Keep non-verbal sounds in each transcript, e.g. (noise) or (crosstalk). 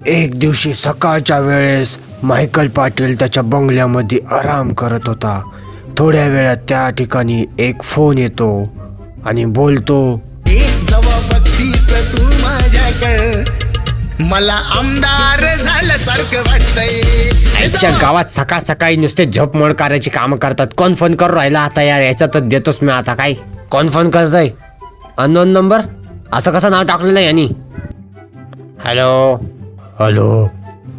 एक दिवशी सकाळच्या वेळेस मायकल पाटील त्याच्या बंगल्यामध्ये आराम करत होता. थोड्या वेळात त्या ठिकाणी एक फोन येतो आणि बोलतो मला आमदार झाल्यासारखं वाटतंय. आजच्या गावात सकाळ सकाळी नुसते झोपमोड करायची कामं करतात. कोण फोन करून राहिला आता यार? याचा तर देतोच मी आता काय? कोण फोन करतोय? Unknown number? असं कसं नाव टाकलेलं आहे यांनी? हॅलो हॅलो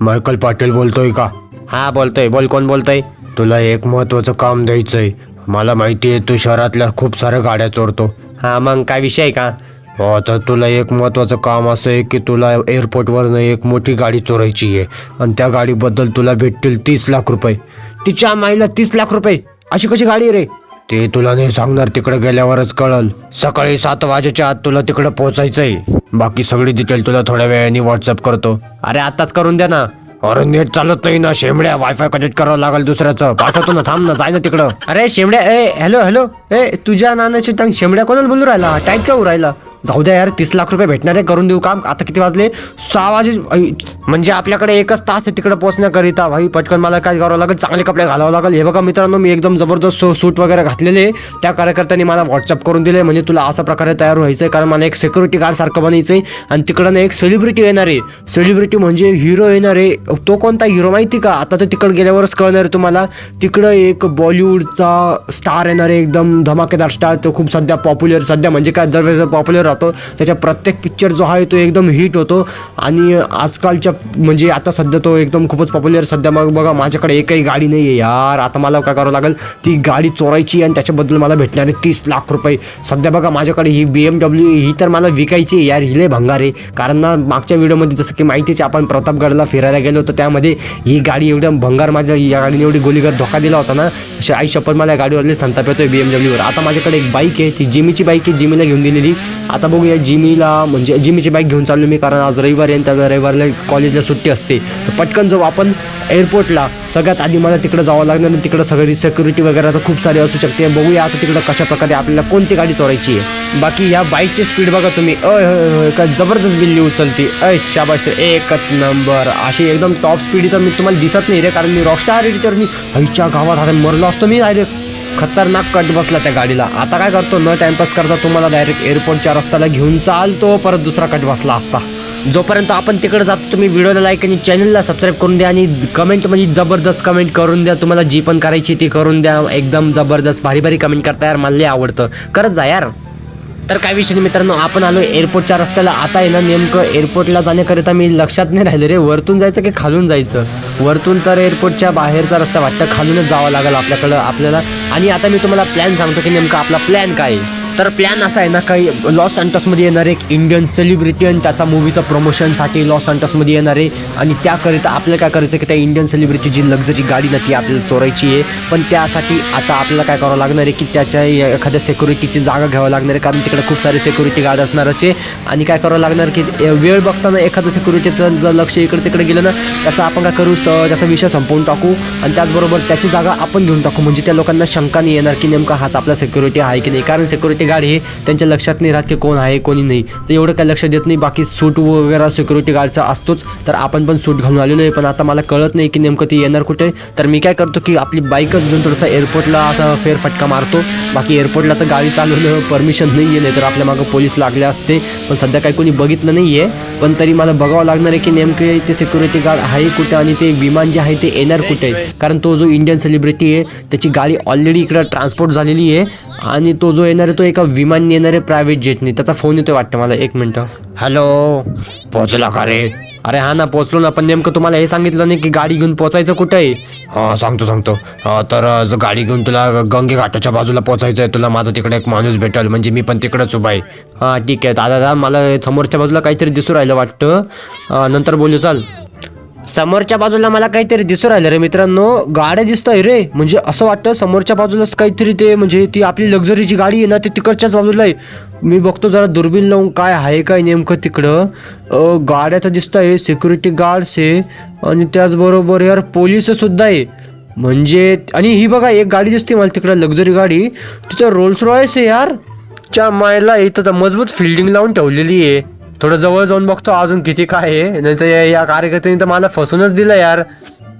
मायकल पाटील बोलतोय का? हा बोलतोय. बोल कोण बोलतोय? तुला एक महत्वाचं काम द्यायचंय. मला माहिती आहे तू शहरातल्या खूप साऱ्या गाड्या चोरतो. हा मग काय विषय आहे का? हो तर तुला एक महत्वाचं काम असं आहे की तुला एअरपोर्टवरनं एक मोठी गाडी चोरायची आहे. आणि त्या गाडीबद्दल तुला भेटतील तीस लाख रुपये. तिच्या माईला तीस लाख रुपये. अशी कशी गाडी रे? ते तुला नाही सांगणार तिकडे गेल्यावरच कळल. सकाळी सात वाजेच्या आत तुला तिकडे पोहोचायचंय बाकी सगळी डिटेल तुला थोड्या वेळाने व्हॉट्सअप करतो. अरे आताच करून द्या ना. अरे नेट चालत नाही ना शेमड्या वायफाय कनेक्ट करावं लागेल दुसऱ्याचं. पाठवतो ना थांब ना जाय ना तिकडं. अरे शेमड्या ए हॅलो हॅलो ए तुझ्या नानाची टांग शेमड्या कोणाला बोलू राहिला? टाईप का राहिला जाऊ द्या यार तीस लाख रुपये भेटणार आहे करून देऊ काम. आता किती वाजले? सहा वाजे म्हणजे आपल्याकडे एकच तास आहे तिकडे पोहोचण्याकरिता. भाई पटकन मला काय करावं लागेल? चांगले कपडे घालावं लागेल. हे बघा मित्रांनो मी एकदम जबरदस्त सूट वगैरे घातलेले. आहे. त्या कार्यकर्त्यांनी मला व्हॉट्सअप करून दिले म्हणजे तुला अशा प्रकारे तयार व्हायचं आहे कारण मला एक सिक्युरिटी गार्ड सारखं बनायचं आहे आणि तिकडनं एक सेलिब्रिटी येणार आहे. सेलिब्रिटी म्हणजे हिरो येणार आहे. तो कोणता हिरो माहिती का? आता तर तिकडे गेल्यावरच कळणार आहे तुम्हाला. तिकडं एक बॉलिवूडचा स्टार येणार आहे एकदम धमाकेदार स्टार तो खूप सध्या पॉप्युलर सध्या म्हणजे काय दरवेळेस पॉप्युलर जातो. त्याच्या प्रत्येक पिक्चर जो आहे तो एकदम हिट होतो. आणि आजकालच्या म्हणजे आता सध्या तो एकदम खूपच पॉप्युलर सध्या मग बघा माझ्याकडे एकही गाडी नाही आहे यार. आता मला काय करावं लागेल? ती गाडी चोरायची आणि त्याच्याबद्दल मला भेटणारे तीस लाख रुपये. सध्या बघा माझ्याकडे ही बी एम डब्ल्यू ही तर मला विकायची आहे यार. हिले भंगार. आहे कारण ना मागच्या व्हिडिओमध्ये जसं की माहितीच आहे, आपण प्रतापगडला फिरायला गेलो होतो. त्यामध्ये ही गाडी एवढं भंगार माझ्या या गाडीने एवढी गोलीगर धोका दिला होता ना. अशी आई शपथ मला या गाडीवरले संताप येतोय बी एम डब्ल्यूवर आता माझ्याकडे एक बाईक आहे. ती जिमीची बाईक आहे. जिमीला घेऊन दिलेली आता आता बघूया जिमीला म्हणजे जिमीची बाईक घेऊन चाललो मी कारण आज रविवार आहे आणि त्या रविवारला कॉलेजला सुट्टी असते. तर पटकन जाऊ आपण एअरपोर्टला सगळ्यात आधी मला तिकडं जावं लागणार आणि तिकडं सगळी सिक्युरिटी वगैरे तर खूप सारी असू शकते. बघूया आता तिकडं कशा प्रकारे आपल्याला कोणती गाडी चोरायची आहे. बाकी या बाईकची स्पीड बघा तुम्ही. अय काय जबरदस्त बिल्ली उचलते. अय शाबाश एकच नंबर अशी एकदम टॉप स्पीड तर मी तुम्हाला दिसत नाही रे कारण मी रॉकस्टार एडिटर मी आईच्या गावात आता मरलो असतो मी डायरेक्ट खतरनाक कट बसला त्या गाडीला. आता काय करतो? न टाइमपास करता तुम्हाला डायरेक्ट एअरपोर्टच्या रस्त्याला घेऊन चालतो परत दुसरा कट बसला असता. जोपर्यंत आपण तिकडे जातो तुम्ही व्हिडिओला लाईक आणि चॅनलला सबस्क्राईब करून द्या आणि कमेंटमध्ये जबरदस्त कमेंट करून द्या. तुम्हाला जी पण करायची ती करून द्या. एकदम जबरदस्त भारी भारी कमेंट करता यार. मला आवडतं. करत जा यार. तर काय विषय नाही मित्रांनो आपण आलो एअरपोर्टच्या रस्त्याला. आता आहे ना नेमकं एअरपोर्टला जाण्याकरिता मी लक्षात नाही राहिलं रे. वरतून जायचं की खालून जायचं? वरतून तर एअरपोर्टच्या बाहेरचा रस्ता वाटतं खालूनच जावं लागेल आपल्याकडं आपल्याला. आणि आता मी तुम्हाला प्लॅन सांगतो की नेमकं आपला प्लॅन काय आहे. तर प्लॅन असा आहे ना काही लॉस अँटसमध्ये येणार एक इंडियन सेलिब्रिटी आणि त्याचा मूवीचं प्रमोशनसाठी लॉस अँटसमध्ये येणार आहे. आणि त्याकरिता आपल्याला काय करायचं की त्या इंडियन सेलिब्रिटी जी लक्झरी गाडी ना ती आपल्याला चोरायची आहे. पण त्यासाठी आता आपल्याला काय करावं लागणार आहे की त्याच्या एखाद्या सेक्युरिटीची जागा घ्यावं लागणार आहे. कारण तिकडे खूप सारे सेक्युरिटी गार्ड असणारच आहे आणि काय करावं लागणार की वेळ बघताना एखादं सेक्युरिटीचं जर लक्ष इकडे तिकडे गेलं ना त्याचा आपण काय करू स- त्याचा विषय संपवून टाकू. आणि त्याचबरोबर त्याची जागा आपण घेऊन टाकू. म्हणजे त्या लोकांना शंका नाही येणार की नेमका हाच आपला सेक्युरिटी आहे की नाही. कारण सेक्युरिटी गार्ड हे त्यांच्या लक्षात नाही राहत की कोण आहे कोणी नाही. तर एवढं काय लक्ष देत नाही. बाकी सूट वगैरे सिक्युरिटी गार्डचा असतोच. तर आपण पण सूट घालून आलेलो आहे. पण आता मला कळत नाही की नेमकं ती येणार कुठे. तर मी काय करतो की आपली बाईकच घेऊन थोडंसं एअरपोर्टला असा फेरफटका मारतो. बाकी एअरपोर्टला तर गाडी चालवणं परमिशन नाही आहे. नाही तर आपल्या मागं पोलीस लागले असते. पण सध्या काही कोणी बघितलं नाही आहे. पण तरी मला बघावं लागणार आहे की नेमके ते सिक्युरिटी गार्ड आहे कुठे आणि ते विमान जे आहे ते येणार कुठे. कारण तो जो इंडियन सेलिब्रिटी आहे त्याची गाडी ऑलरेडी इकडं ट्रान्सपोर्ट झालेली आहे. आणि तो जो येणार आहे तो एका विमान येणार प्रायव्हेट जेटने त्याचा फोन येतोय वाटतं मला. एक मिनटं. हॅलो पोहोचला का रे? अरे हा ना पोहोचलो ना. पण नेमकं तुम्हाला हे सांगितलं नाही की गाडी घेऊन पोचायचं कुठे? आहे हा सांगतो सांगतो. हा, तर गाडी घेऊन तुला गंगे घाटाच्या बाजूला पोचायचं आहे तुला माझा तिकडे एक माणूस भेटेल. म्हणजे मी पण तिकडेच उभा आहे. हां ठीक आहे. दादा दादा मला समोरच्या बाजूला काहीतरी दिसू राहिलं वाटतं. अ, नंतर बोलू चाल. समोरच्या बाजूला मला काहीतरी दिसू राहिलं रे मित्रांनो. गाड्या दिसतंय रे. म्हणजे असं वाटतं समोरच्या बाजूलाच काहीतरी ते म्हणजे ती आपली लक्झरीची गाडी आहे ना ती तिकडच्याच बाजूला आहे. मी बघतो जरा दुर्बीन लावून काय आहे काय नेमकं तिकडं. गाड्या तर दिसत आहे सिक्युरिटी गार्ड्स आहे. आणि त्याचबरोबर यार पोलीस सुद्धा आहे. म्हणजे आणि ही बघा एक गाडी दिसते मला तिकडं लक्झरी गाडी. तिथं रोल्स रॉयस आहे यार. च्या मायला इथं तर मजबूत फिल्डिंग लावून ठेवलेली आहे. थोडं जवळ जाऊन बघतो अजून किती काय आहे. नाही तर या कार्यकर्त्यांनी तर मला फसूनच दिलं यार.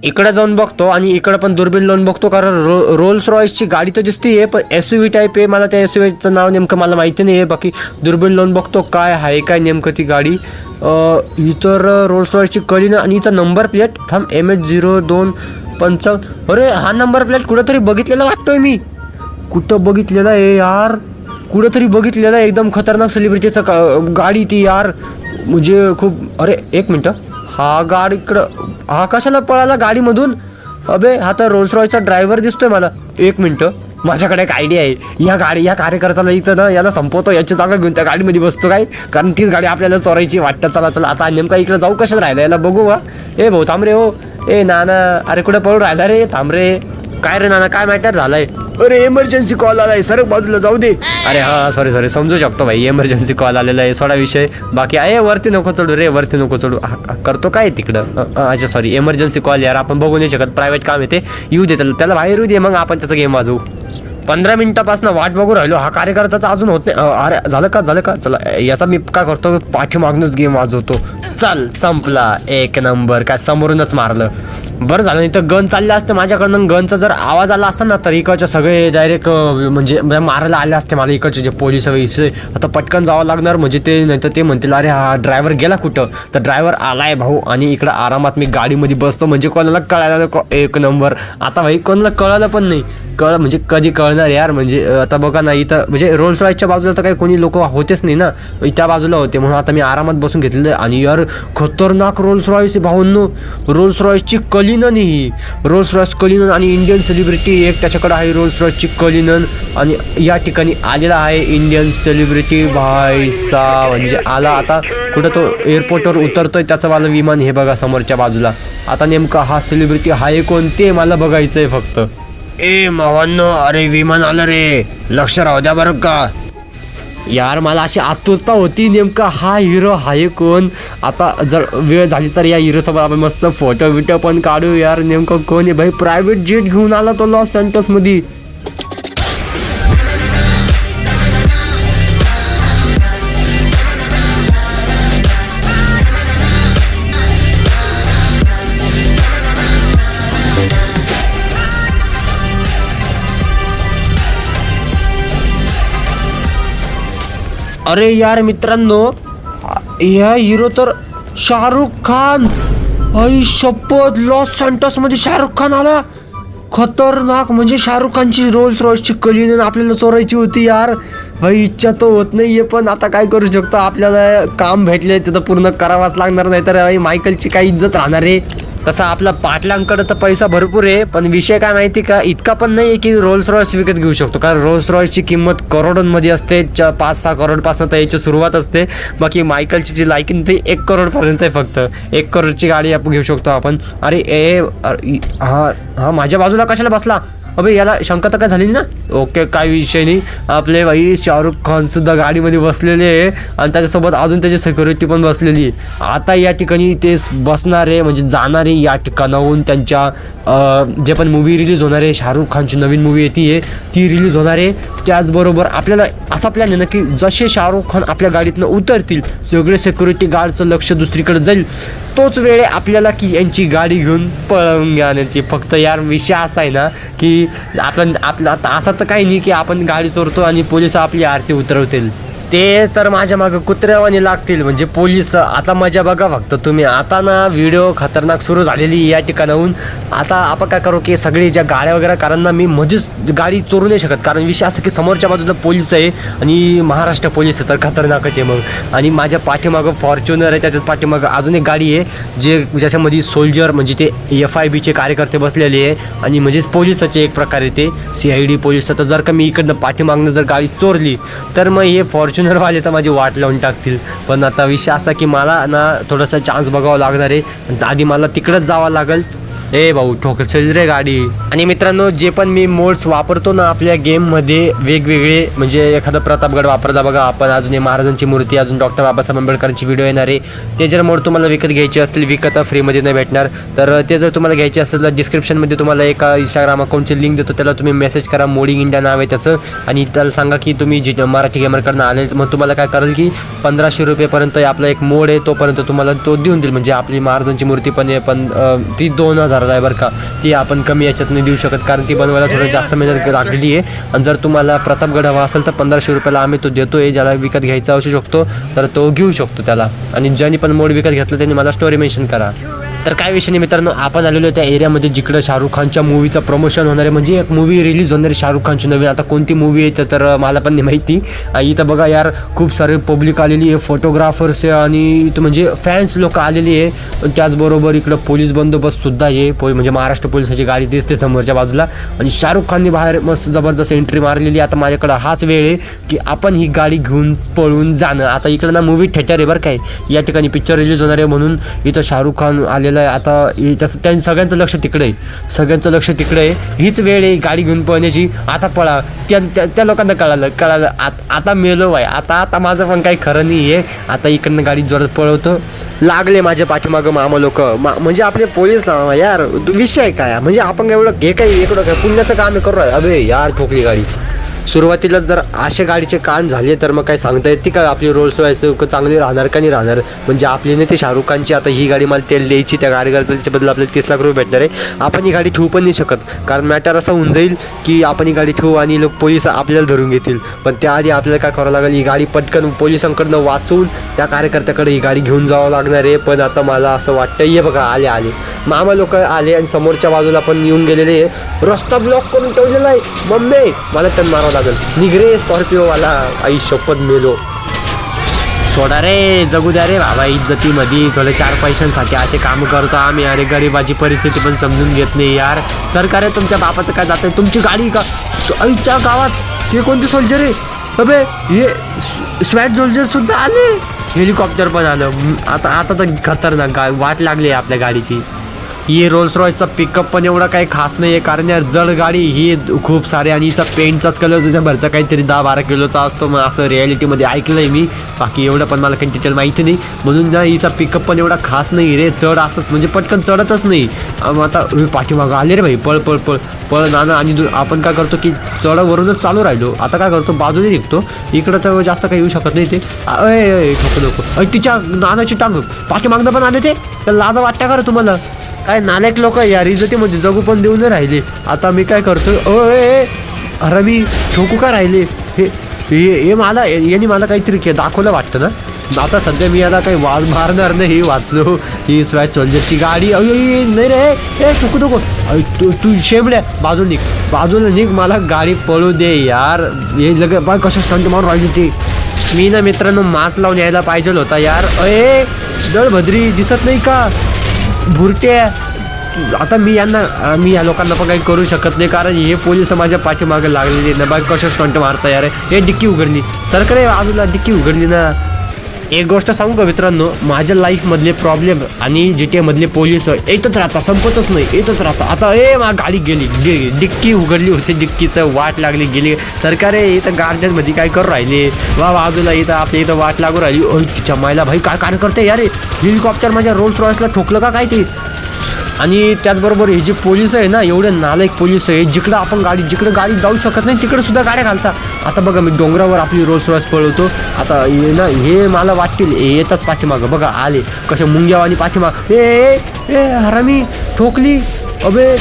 इकडे जाऊन बघतो आणि इकडे पण दुर्बीण लावून बघतो कारण रो रोल्स रॉयसची गाडी तर दिसते पण एस यू व्ही टाईप आहे. मला त्या एस यू व्हीचं नाव नेमकं मला माहिती नाही आहे. बाकी दुर्बीण लावून बघतो काय आहे काय नेमकं ती गाडी. अं, ही तर रोल्स रॉयसची कळी ना आणि हिचा नंबर प्लेट थांब एम एच झिरो दोन पंचावन्न. अरे हा नंबर प्लेट कुठंतरी बघितलेला वाटतोय मी. कुठं बघितलेला आहे यार? कुठंतरी बघितलेला ना एकदम खतरनाक सेलिब्रिटीचं का गाडी ती यार. म्हणजे खूप अरे एक मिनटं. हा गाड इकडं हा कशाला पळाला गाडीमधून? अबे हा तर रोल्स रॉयचा ड्रायव्हर दिसतोय मला. एक मिनटं. माझ्याकडे एक आयडिया आहे. या गाडी या कार्यकर्त्याला इथं ना याला संपवतो याची जागा घेऊन त्या गाडीमध्ये बसतो काय? कारण तीच गाडी आपल्याला चोरायची वाटतं चला चला आता नेमका इकडे जाऊ कशाला राहिला? याला बघू वा ए भाऊ थांबरे हो. ए नाना अरे कुठे पळून राहिला रे? थांबरे काय रे नाना काय मॅटर झालाय? अरे एमर्जन्सी कॉल आलाय. सरक बाजूला जाऊ दे. अरे हा सॉरी सॉरी समजू शकतो भाई एमर्जन्सी कॉल आलेला आहे. सोडा विषय. बाकी आहे वरती नको चढू रे वरती नको चढू. हा, हा, करतो काय तिकडं? अ, अ, अच्छा सॉरी एमर्जन्सी कॉल यार आपण बघू नाही शकत. प्रायव्हेट काम येते येऊ दे त्याला. त्याला बाहेर येऊ दे मग आपण त्याचा गेम वाजवू. पंधरा मिनिटापासून वाट बघू राहिलो. हा कार्यकर्ताचा अजून होत नाही. अ, अरे झालं का? झालं का? चला याचा मी काय करतो? पाठीमागूनच गेम वाजवतो. चल संपला. एक नंबर. काय समोरूनच मारलं. बरं झालं नाही तर गन चालले असते माझ्याकडनं. गनचा जर आवाज आला असता ना तर इकडचे सगळे डायरेक्ट म्हणजे मारायला आले असते मला इकडचे जे पोलीस वगैरे आता पटकन जावं लागणार म्हणजे ते नाही तर ते म्हणतील अरे हा ड्रायव्हर गेला कुठं? तर ड्रायव्हर आलाय भाऊ आणि इकडं आरामात मी गाडीमध्ये बसतो. म्हणजे कोणाला कळायला नको. एक नंबर. आता भाई कोणाला कळालं पण नाही. कळ म्हणजे कधी कळणार यार. म्हणजे आता बघा ना इथं म्हणजे रोल्स रॉयसच्या बाजूला तर काही कोणी लोक होतेच नाही ना. त्या बाजूला होते. म्हणून आता मी आरामात बसून घेतलेलं आणि यार खतरनाक रोल्स रॉयस भाऊंनो रोल्स रॉयसची कलिनन ही. रोल्स रॉयस कलिनन आणि इंडियन सेलिब्रिटी एक त्याच्याकडे आहे. रोल्स रॉयसची कलिनन आणि या ठिकाणी आलेला आहे इंडियन सेलिब्रिटी भाईसा म्हणजे आला आता कुठं तो एअरपोर्टवर उतरतोय त्याचं मला विमान हे बघा समोरच्या बाजूला. आता नेमका हा सेलिब्रिटी आहे कोण ते मला बघायचं आहे फक्त. ए मावांनो अरे विमान आलं रे. लक्ष राहू द्या बरं का. यार मला अशी आतुरता होती नेमका हा हिरो आहे कोण? आता जर वेळ झाली तर या हिरो आपण मस्त फोटो बिटो पण काढू यार नेमकं कोण आहे? भाई प्रायव्हेट जेट घेऊन आला तो लॉस सॅन्टोस अरे यार मित्रांनो या हिरो तर शाहरुख खान. आई शपथ लॉस सॅन्टोस मध्ये शाहरुख खान आला. खतरनाक म्हणजे शाहरुख खानची रोल्स रॉयसची कलिनन आपल्याला चोरायची होती यार. भाई इच्छा तर होत नाही आहे पण आता काय करू शकतो? आपल्याला काम भेटले ते तर पूर्ण करावाच लागणार नाही तर भाई मायकलची काही इज्जत राहणार आहे? तसा आपला पाटलांकडे तर पैसा भरपूर आहे पण विषय काय माहिती का इतका पण नाही आहे की रोल्स रॉयस विकत घेऊ शकतो. कारण रोल्स रॉयसची किंमत करोडोंमध्ये असते च- पाच सहा करोडपासून तर याची सुरुवात असते. बाकी मायकलची जी लायकी ती एक करोडपर्यंत आहे फक्त. एक करोडची गाडी आपण घेऊ शकतो आपण. अरे ए हा हा माझ्या बाजूला कशाला बसला? अबे याला शंका तर काय झाली ना? ओके काय विषय नाही. आपले भाई शाहरुख खान सुद्धा गाडीमध्ये बसलेले आहे आणि त्याच्यासोबत अजून त्याची सिक्युरिटी पण बसलेली आहे. आता या ठिकाणी ते बसणार बसणारे म्हणजे जाणारे या ठिकाणाहून त्यांच्या जे पण मूवी रिलीज होणार आहे शाहरुख खानची नवीन मूवी येते आहे ती रिलीज होणार आहे. त्याचबरोबर आपल्याला असा प्लॅन आहे ना की जसे शाहरुख खान आपल्या गाडीतनं उतरतील सगळे सिक्युरिटी गार्डचं लक्ष दुसरीकडे जाईल. तोच वेळ आपल्याला की यांची गाडी घेऊन पळवून घ्यायची फक्त यार विषय असा आहे ना की आपण आपलं आता असं तर काही नाही की आपण गाडी चोरतो आणि पोलीस आपली आरती उतरवतील. ते तर माझ्या मागं कुत्र्यावानी लागतील. म्हणजे पोलीस आता मजा बघा फक्त तुम्ही. आता ना व्हिडिओ खतरनाक सुरू झालेली या ठिकाणाहून. आता आपण काय करू की सगळी ज्या गाड्या वगैरे कारण ना मी मध्येच गाडी चोरू नाही शकत. कारण विषय असं की समोरच्या बाजूला पोलीस आहे आणि महाराष्ट्र पोलीस आहे तर खतरनाकच आहे मग. आणि माझ्या पाठीमागं फॉर्च्युनर आहे त्याच्याच पाठीमागं अजून एक गाडी आहे जे ज्याच्यामध्ये सोल्जर म्हणजे ते एफ आय बीचे कार्यकर्ते बसलेले आहे. आणि म्हणजेच पोलिसाचे एक प्रकारे ते सी आय डी पोलिसाचं. तर जर का मी इकडनं पाठीमागनं जर गाडी चोरली तर मग हे फॉर्च्युनरवाले तर माझी वाट लावून टाकतील. पण आता विषय असा की मला ना थोडासा चान्स बघावा लागणार आहे. आणि आधी मला तिकडंच जावं लागेल. ए भाऊ ठोकसेल रे गाडी. आणि मित्रांनो जे पण मी मोड्स वापरतो ना आपल्या गेममध्ये वेगवेगळे म्हणजे एखादा प्रतापगड वापरला बघा आपण अजून महाराजांची मूर्ती अजून डॉक्टर बाबासाहेब आंबेडकरांची व्हिडिओ येणार आहे. ते जर मोड तुम्हाला विकत घ्यायचे असतील विकत फ्रीमध्ये नाही भेटणार. तर ते जर तुम्हाला घ्यायचे असेल तर डिस्क्रिप्शनमध्ये तुम्हाला एका इंस्टाग्राम अकाउंटची लिंक देतो त्याला तुम्ही मेसेज करा मोडिंग इंडिया नाव आहे त्याचं. आणि त्याला सांगा की तुम्ही जी मराठी गेमरकडनं आले मग तुम्हाला काय करेल की पंधराशे रुपयेपर्यंत आपला एक मोड आहे तोपर्यंत तुम्हाला तो देऊन देईल. म्हणजे आपली महाराजांची मूर्ती पण आहे पण ती दोन हजार हजाराला आहे बरं का. ती आपण कमी याच्यात नाही देऊ शकत कारण ती बनवायला थोडं जास्त मेहनत लागलेली आहे. आणि जर तुम्हाला प्रतापगड हवा असेल तर पंधराशे रुपयाला आम्ही तो देतोय ज्याला विकत घ्यायचा असू शकतो तर तो घेऊ शकतो त्याला. आणि ज्यांनी पण मोड विकत घेतलं त्यांनी मला स्टोरी मेन्शन करा. तर काय विषय नाही मित्रांनो आपण आलेलो त्या एरियामध्ये जिकडं शाहरुख खानच्या मूवीचं प्रमोशन होणार आहे. म्हणजे एक मूवी रिलीज होणार आहे शाहरुख खानची नवीन. आता कोणती मूवी येते तर मला पण नाही माहिती. इथं बघा यार खूप सारे पब्लिक आलेली आहे फोटोग्राफर्स आहे आणि इथं म्हणजे फॅन्स लोक आलेली आहे. पण त्याचबरोबर इकडं पोलीस बंदोबस्त सुद्धा आहे. पो म्हणजे महाराष्ट्र पोलिसाची गाडी दिसते समोरच्या बाजूला. आणि शाहरुख खानने बाहेर मस्त जबरदस्त एंट्री मारलेली आहे. आता माझ्याकडं हाच वेळ आहे की आपण ही गाडी घेऊन पळून जाणं. आता इकडं ना मूवी थिएटर आहे बरं काय या ठिकाणी पिक्चर रिलीज होणार आहे म्हणून इथं शाहरुख खान आलेला आहे. आता याच्यात त्यांचं सगळ्यांचं लक्ष तिकडे आहे. सगळ्यांचं लक्ष तिकडे आहे. हीच वेळ आहे गाडी घेऊन पळण्याची. आता पळा. त्या त्या- त्या लोकांना कळालं कळालं. आत- आता मेलो आहे आता आता माझं पण काही खरं नाही आहे. आता इकडनं गाडी जोरात पळवतो. लागले माझ्या पाठीमागं मामा लोक. म्हणजे आपले पोलीस ना यार विषय काय? म्हणजे आपण एवढं हे काही इकडं काय? पुण्याचं काम करू राहिलो. अबे यार ठोकली गाडी. सुरुवातीला जर अशा गाडीचे कान झाले तर मग काय सांगता येते का? आपली रोल्स रॉयस चांगली राहणार का नाही राहणार? म्हणजे आपली नाही ते शाहरुख खानची आता ही गाडी मला तेल द्यायची त्या गाडी त्याच्या बदल आपल्याला तीस लाख रुपये भेटणार आहे. आपण ही गाडी ठेवू पण नाही शकत. कारण मॅटर असा होऊन जाईल की आपण ही गाडी ठेवू आणि लोक पोलीस आपल्याला धरून घेतील. पण त्याआधी आपल्याला काय करावं लागेल? ही गाडी पटकन पोलिसांकडनं वाचवून त्या कार्यकर्त्याकडे ही गाडी घेऊन जावं लागणार आहे. पण आता मला असं वाटतं आहे बघा आले आले. मामा लोक आले आणि समोरच्या बाजूला पण येऊन गेलेले. रस्ता ब्लॉक करून ठेवलेला आहे. मम्मी मला टन मारावं लागेल. निघरे स्कॉर्पिओवाला. आई शपथ मेलो. सोडा रे जगू द्या रे बाबा इज्जतीमध्ये. थोडे चार पैशांसाठी असे काम करतो आम्ही. अरे गरिबाची परिस्थिती पण समजून घेत नाही यार. सरकार आहे तुमच्या बापाचं काय जातं? तुमची गाडी का? आईच्या गावात हे कोणते सोल्जर आहे? अबे हे स्वॅट सोल्जर सुद्धा आले. हेलिकॉप्टर पण आलं. आता आता तर खतरनाक गा वाट लागली आहे आपल्या गाडीची. ही रोल्स रॉयचा पिकअप पण एवढा काही खास नाही आहे कारण यार जड गाडी ही खूप सारे आणि हिचा पेंटचाच कलर तुझ्या भरचा काहीतरी दहा बारा किलोचा असतो मग असं रिॲलिटीमध्ये ऐकलं आहे मी. बाकी एवढं पण मला काही डिटेल माहिती नाही. म्हणून ना हिचा पिकअप पण एवढा खास नाही रे चढ असंच म्हणजे पटकन चढतच नाही. मग आता पाठीमागं आले रे भाई पळ पळ पळ पळ नाना आणि दु- आपण काय करतो की चढवरूनच चालू राहिलो. आता काय करतो बाजूने निघतो. इकडं तर जास्त काही येऊ शकत नाही ते. अय, अय, नको. तिच्या नानाची टांग. पाठीमागनं पण आले ते. तर लाजा वाटतं का रे तुम्हाला? काय नालायक लोक यार इज्जतीमध्ये जगू पण देऊ राहिले. आता मी काय करतो अरे मी ठोकू का राहिले? हे हे मला यांनी मला काहीतरी के दाखवलं वाटतं ना? आता सध्या मी याला काही वाज मारणार नाही वाचलो. ही स्वॅच सोल्जरची गाडी. अय नाही रे ए चुकू नको. तू तू शेमड्या बाजूला निघ. बाजूला निघ मला गाडी पळू दे यार. हे लगे बा कसं स्टंट मारून राहिली ते. मी ना मित्रांनो मास्क लावून यायला पाहिजे होता यार. अय दळभद्री दिसत नाही का? भुरटे आता मी यांना मी या लोकांना पण काही करू शकत नाही कारण हे पोलीस माझ्या पाठीमागे लागलेले ना बाकी कशा स्टंट मारता यार? हे डिक्की उघडली सरकार बाजूला डिक्की उघडली ना. एक गोष्ट सांगू का मित्रांनो? माझ्या लाईफमधले प्रॉब्लेम आणि जी टी मधले पोलीस येतच राहतात संपतच नाही येतच राहतात. आता ए मा गाडी गेली गे- डिक्की उघडली होती डिक्कीचं वाट लागली गेली. सरकार आहे इथं गार्डनमध्ये काय करू राहिले? वा बाजूला इथं आपल्या इथं वाट लागू राहिली. ओय तिच्या मायला भाई काय कार्य करते यार? हेलिकॉप्टर माझ्या रोल्स रॉयसला ठोकलं का काय ते? आणि त्याचबरोबर हे जे पोलीस आहे ना एवढे नालायक पोलीस आहे जिकडं आपण गाडी जिकडं गाडी जाऊ शकत नाही तिकडे सुद्धा गाड्या घालतात. आता बघा मी डोंगरावर आपली रोज रोज पळवतो. आता हे ना हे मला वाटतील येतात पाठीमागं. बघा आले. कसे मुंग्यावानी पाठीमाग. ए, ए हरामी ठोकली. अबे.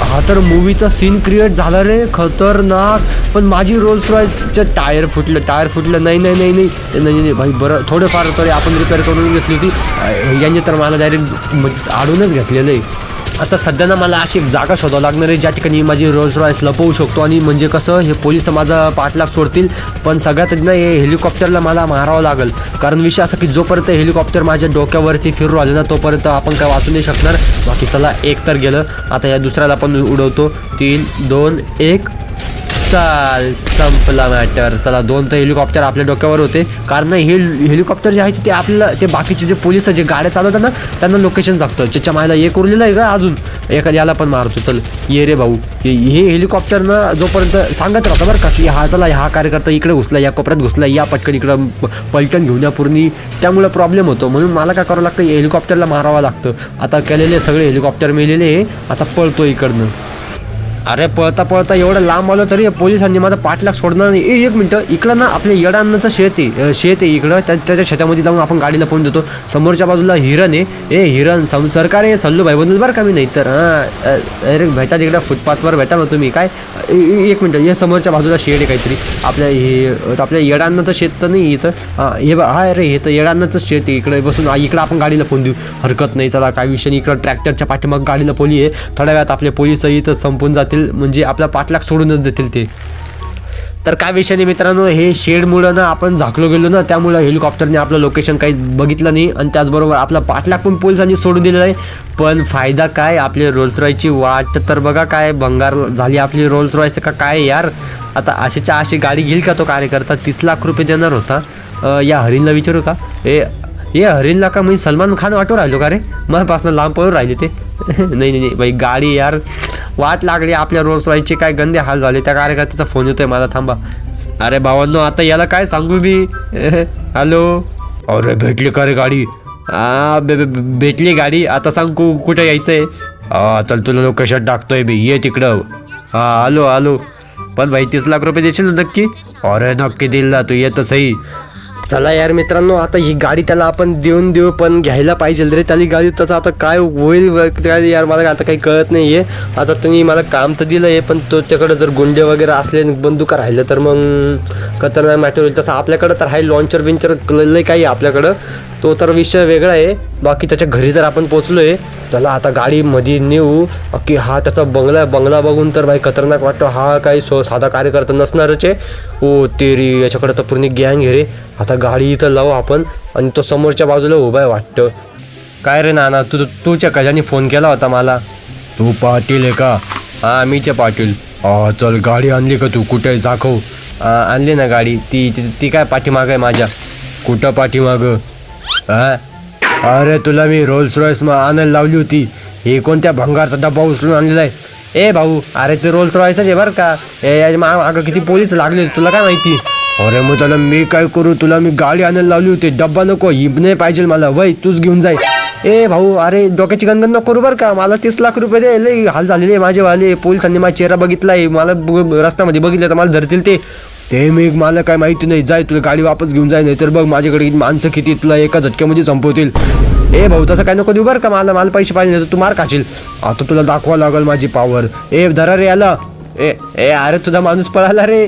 हा तर मूवीचा सीन क्रिएट झाला रे. खतरनाक. पण माझी रोल्स रॉयसचं टायर फुटलं टायर फुटलं. नाही नाही नाही नाही. ते नाही नाही भाई बरं थोडंफार तरी आपण रिपेअर करून घेतली होती. यांनी तर मला डायरेक्ट म्हणजे आडूनच घेतलेलं. आहे आता सध्या ना मला अशी एक जागा शोधावं लागणार आहे. ज्या ठिकाणी माझी रोल्स रॉयस लपवू शकतो आणि म्हणजे कसं हे पोलीस माझा पाठलाग सोडतील पण सगळ्यात ना हे हेलिकॉप्टरला मला मारावं लागेल. कारण विषय असा की जोपर्यंत हेलिकॉप्टर माझ्या डोक्यावरती फिरू आले ना तोपर्यंत आपण काय वाचू नाही शकणार. बाकी चला एक तर गेलं. आता या दुसऱ्याला पण उडवतो. तीन दोन एक. चाल संपला मॅटर चला दोन तर हेलिकॉप्टर आपल्या डोक्यावर होते. कारण हे हेलिकॉप्टर जे आहे ते आपल्याला ते बाकीचे जे पोलीस जे गाड्या चालवतात ना त्यांना लोकेशन सांगतं त्याच्या मायला एक उरलेलं आहे का अजून? एका याला पण मारतो. चल ये रे भाऊ. हे हे जोपर्यंत सांगत राहतं बरं का की हा चला हा कार्यकर्ता इकडे घुसला या कोपऱ्यात घुसला या पटकन इकडं पलटण घेऊन या पूर्णी. त्यामुळे प्रॉब्लेम होतो. म्हणून मला काय करावं लागतं हेलिकॉप्टरला मारावं लागतं. आता केलेले सगळे हेलिकॉप्टर मिळलेले आता पळतो इकडनं. अरे पळता पळता एवढं लांब आलो तरी पोलिसांनी माझा पाठलाग सोडणार नाही. ए, एक मिनटं. इकडं ना आपल्या येडांनाचं शेत आहे. शेत आहे इकडं. त्या त्याच्या शेतामध्ये जाऊन आपण गाडीला फोन देतो. समोरच्या बाजूला हिरण आहे. ए हिरण सम सरकार आहे. सल्लू भाई बनल बरं का मी नाही तर. हां अरे भेटा तिकडं. फुटपाथवर भेटा मग तुम्ही. काय? एक मिनटं. हे समोरच्या बाजूला शेड आहे काहीतरी. आपल्या हे आपल्या येडांनाचं शेत तर नाही इथं. हे बा हा अरे हे तर येडांनाचंच शेत आहे. इकडे बसून इकडं आपण गाडीला फोन देऊ. हरकत नाही. चला काय विषय नाही. इकडं ट्रॅक्टरच्या पाठीमाग गाडीला पोली आहे. थोड्या वेळात आपले पोलीस इथं संपून जातील. म्हणजे आपला पाठलाग सोडूनच देतील ते. तर काय विषय नाही मित्रांनो हे शेडमुळं ना आपण झाकलो गेलो ना त्यामुळं हेलिकॉप्टरने आपलं लोकेशन काही बघितलं नाही. आणि त्याचबरोबर आपला पाठलाग पण पोलिसांनी सोडून दिलेला आहे. पण फायदा काय आपली रोल्स रॉयची वाट तर बघा काय भंगार झाली आपली रोल्स रॉयचं का काय यार. आता अशीच्या अशी गाडी घेईल का तो कार्यकर्ता? तीस लाख रुपये देणार होता. या हरीनला विचारू का? ए हे हरीणला का मी सलमान खान वाटू राहिलो का रे? मलापासून लांब पळून राहिले ते. (laughs) नाही नाही नाही. बाई गाडी यार. वाट लागली आपल्या रोज व्हायचे काय गंदे हाल झाले. त्या कार्यकर्त्याचा फोन येतोय मला थांबा. अरे भावांनो आता याला काय सांगू मी? (laughs) हॅलो? अरे भेटली का रे गाडी? हा भेटली गाडी. आता सांग कु कुठे यायचंय? हा चल तुला लोकेशन टाकतोय बी ये तिकडं. हा आलो आलो. पण भाई तीस लाख रुपये देशील ना नक्की? अरे नक्की देईल ना. तू येतो सही चला यार मित्रांनो आता ही गाडी त्याला आपण देऊन देऊ पण घ्यायला पाहिजे रे. त्याला गाडी त्याचं आता काय होईल काय यार मला आता काही कळत नाही आहे आता तुम्ही मला काम तर दिलं आहे पण त्याच्याकडं जर गुंडे वगैरे असले आणि बंदुका राहिलं तर मग खतरनाक मॅटर होईल. तसं आपल्याकडं तर आहे लॉन्चर विंचर लय काही आहे आपल्याकडं. तो तर विषय वेगळा आहे. बाकी त्याच्या घरी तर आपण पोचलो आहे चला आता गाडी मध्ये नेऊ. की हा त्याचा बंगला बंगला बघून तर भाई खतरनाक वाटतो. हा काही सो साधा कार्यकर्ता नसणारच आहे. ओ तेरी याच्याकडे तर पूर्ण गँग आहे रे. आता गाडी इथं लावू आपण आणि तो समोरच्या बाजूला उभा आहे वाटतं. काय रे नाना तू तूच्या कशाने फोन केला होता मला? तू पाटील आहे का? हा मीचे पाटील. चल गाडी आणली का तू? कुठे? दाखव. आणली ना गाडी. ती- ती काय पाठीमाग आहे माझ्या? कुठं पाठीमाग? हा? अरे तुला मी रोल्स रॉयस मग आणायला लावली होती. हे कोणत्या भंगारचा डब्बा उचलून आणलेला आहे ए भाऊ अरे ते रोल्स रॉयसच आहे बरं का. ए याच्या मा- मागं किती पोलीस लागले होते, तुला काय माहिती? अरे मग त्याला मी काय करू? तुला मी गाडी आणायला लावली होती. डब्बा नको ही नाही पाहिजे मला. वय तूच घेऊन जाय. ए भाऊ अरे डोक्याची गणगण नको करू बरं का. मला तीस लाख रुपये दे. लई हाल झालेले आहे माझे वाले. पोलिसांनी माझा चेहरा बघितलाय. मला ब- रस्त्यामध्ये बघितलं तर मला धरतील ते. ते मी मला काय माहिती नाही. जाय तुला गाडी वापस घेऊन जाय नाही तर बघ माझ्याकडे माणसं किती तुला एका झटक्यामध्ये संपवतील. ए भाऊ तसं काय नको देऊ बरं का मला मला पैसे पाहिजे नाही तर तू मार खाशील. आता तुला दाखवा लागल माझी पावर ए धरा रे आला ए ए अरे तुझा माणूस पळाला रे.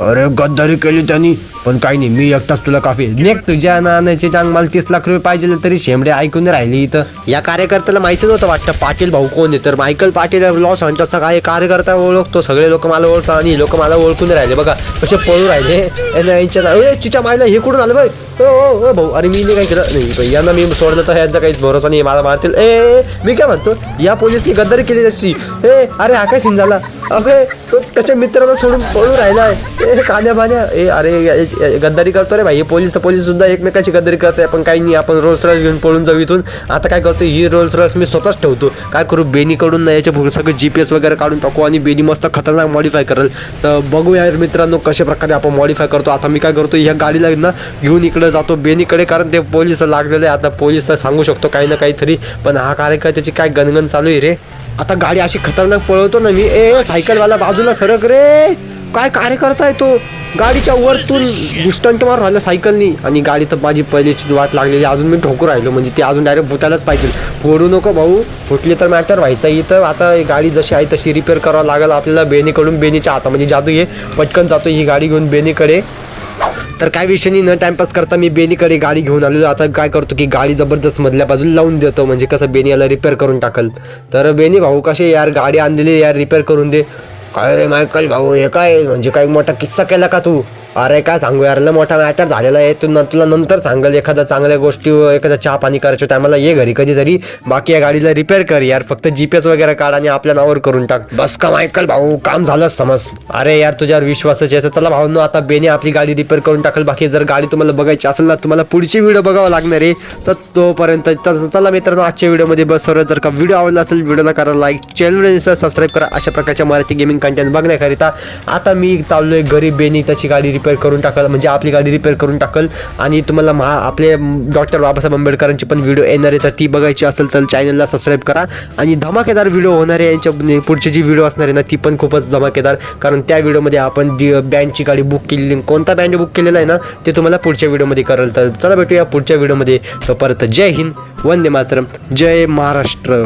अरे गद्दारी केली त्यांनी. पण काही नाही मी एकटाच तुला काफी लेख तुझ्या नानाचे टांग मला तीस लाख रुपये पाहिजे तरी शेमडे ऐकून राहिली इथं. या कार्यकर्त्याला माहिती नव्हतं वाटतं पाटील भाऊ कोण आहे. तर मायकल पाटील लॉस हंटरचा काय कार्यकर्ता ओळखतो. सगळे लोक मला ओळखतात आणि लोक मला ओळखून राहिले. बघा कसे पळू राहिले. ए, यांच्या ए, चिच्या मायला हे कुठून आलं बाई ओ भाऊ अरे मी नाही काय केलं. नाही यांना मी सोडलं तर यांचा काहीच भरोसा नाही. मला मारतील. ए मी काय म्हणतो? या पोलिसनी गद्दारी केली जशी. ए अरे हा काय सीन झाला? अबे तो त्याच्या मित्राला सोडून पळून आहे ए कान्या बान्या ए अरे या- गद्दारी करतो रे भाई. हे पोलीस पोलीस सुद्धा एकमेकाची गद्दारी करते पण काही नाही आपण रोल्स रॉयस घेऊन पळून जाऊ इथून. आता काय करतो ही रोल्स रॉयस मी स्वतःच ठेवतो. काय करू बेनीकडून याच्या सगळं जी पी एस वगैरे काढून टाकू आणि बेनी मस्त खतरनाक मॉडीफाय करेल. तर बघू यार मित्रांनो कशा प्रकारे आपण मॉडीफाय करतो. आता मी काय करतो ह्या गाडीला ना घेऊन इकडे जातो बेनीकडे कारण ते पोलीस लागलेले आहे. आता पोलीस सांगू शकतो काही ना काहीतरी. पण हा कार्यकर्त्याची काय गणगण चालू आहे रे? आता गाडी अशी खतरनाक पळवतो ना मी. ए सायकलवाला बाजूला सरक रे. काय कार्य करताय तो? गाडीच्या वरतून गुस्टंट मार राहिला सायकलनी. आणि गाडी तर माझी पहिलीची वाट लागलेली. अजून मी ठोकू राहिलो. म्हणजे ती अजून डायरेक्ट फुटायलाच पाहिजे. फोडू नको भाऊ. फुटली तर मॅटर व्हायचा इथं. आता गाडी जशी आहे तशी रिपेअर करावं लागेल आपल्याला बेनीकडून बेनीच्या हातामध्ये. जादू हे पटकन जातो ही गाडी घेऊन बेनीकडे. तर काय विषय नाही न टाइमपास करता मी बेनीकडे गाडी घेऊन आलेलो. आता काय करतो की गाडी जबरदस्त मधल्या बाजूला लावून देतो म्हणजे कसं बेनी याला रिपेअर करून टाकल. तर बेनी भाऊ कसे यार गाडी आणलेली यार रिपेअर करून दे. काय रे मायकल भाऊ हे काय म्हणजे काय मोठा किस्सा केला का तू? अरे काय सांगू यार लय मोठा मॅटर झालेला आहे. तू न- तुला नंतर सांगेल एखाद्या चांगल्या गोष्टी एखादा चहा पाणी करायच्या टायमाला ये घरी कधी जरी बाकी या गाडीला रिपेअर कर यार. फक्त जीपीएस वगैरे काढ आणि आपल्या नावावर करून टाक. बस का मायकल भाऊ काम झालं समज. अरे यार तुझ्यावर विश्वासच यायचं चला भाऊ आता बेने आपली गाडी रिपेअर करून टाकल. बाकी जर गाडी तुम्हाला बघायची असेल ना तुम्हाला पुढची व्हिडिओ बघावं लागणार आहे. तर तोपर्यंत तर चला मित्रांनो आजच्या व्हिडिओमध्ये बस. सर्व जर का व्हिडिओ आवडला असेल व्हिडिओला करा लाईक चॅनल सबस्क्राईब करा. अशा प्रकारच्या मराठी गेमिंग कंटेंट बघण्याकरिता. आता मी चाललोय घरी. बेनी त्याची गाडी रिपेअर करून टाकल म्हणजे आपली गाडी रिपेअर करून टाकल. आणि तुम्हाला महा आपले डॉक्टर बाबासाहेब आंबेडकरांची पण व्हिडिओ येणार आहे तर ती बघायची असेल तर चॅनलला सबस्क्राईब करा. आणि धमाकेदार व्हिडिओ होणार आहे यांच्या पुढची जी व्हिडिओ असणार आहे ना ती पण खूपच धमाकेदार. कारण त्या व्हिडिओमध्ये आपण दी बँडची गाडी बुक केलेली कोणता बँड बुक केलेला आहे ना ते तुम्हाला पुढच्या व्हिडिओमध्ये कराल तर चला भेटूया पुढच्या व्हिडिओमध्ये तो परत जय हिंद वंदे मातरम जय महाराष्ट्र.